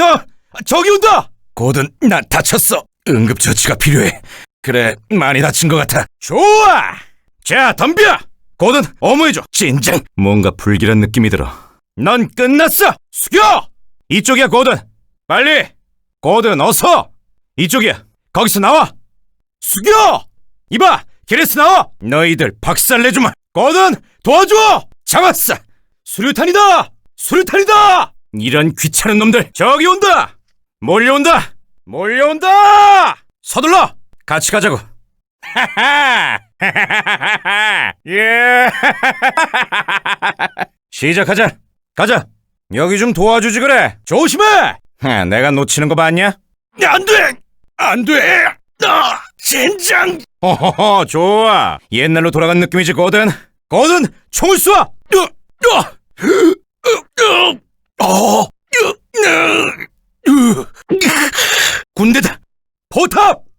나 저기 온다. 고든 나 다쳤어. 응급처치가 필요해. 그래 많이 다친 것 같아. 좋아. 자 덤벼. 고든 어머해줘. 진정. 뭔가 불길한 느낌이 들어. 넌 끝났어. 숙여. 이쪽이야 고든. 빨리. 고든 어서. 이쪽이야. 거기서 나와. 숙여. 이봐. 길에서 나와. 너희들 박살내주마. 고든 도와줘. 잡았어. 수류탄이다. 수류탄이다. 이런 귀찮은 놈들 저기 온다. 몰려온다. 몰려온다. 서둘러. 같이 가자고. 하하. 예. 시작하자. 가자. 여기 좀 도와주지 그래. 조심해. 하, 내가 놓치는 거 봤냐? 안 돼. 안 돼. 아, 젠장. 허허허, 좋아. 옛날로 돌아간 느낌이지, 거든. 거든, 총을 쏴. 으, 으, 으, 으, 어, 으, 으, 으. 군대다. 포탑.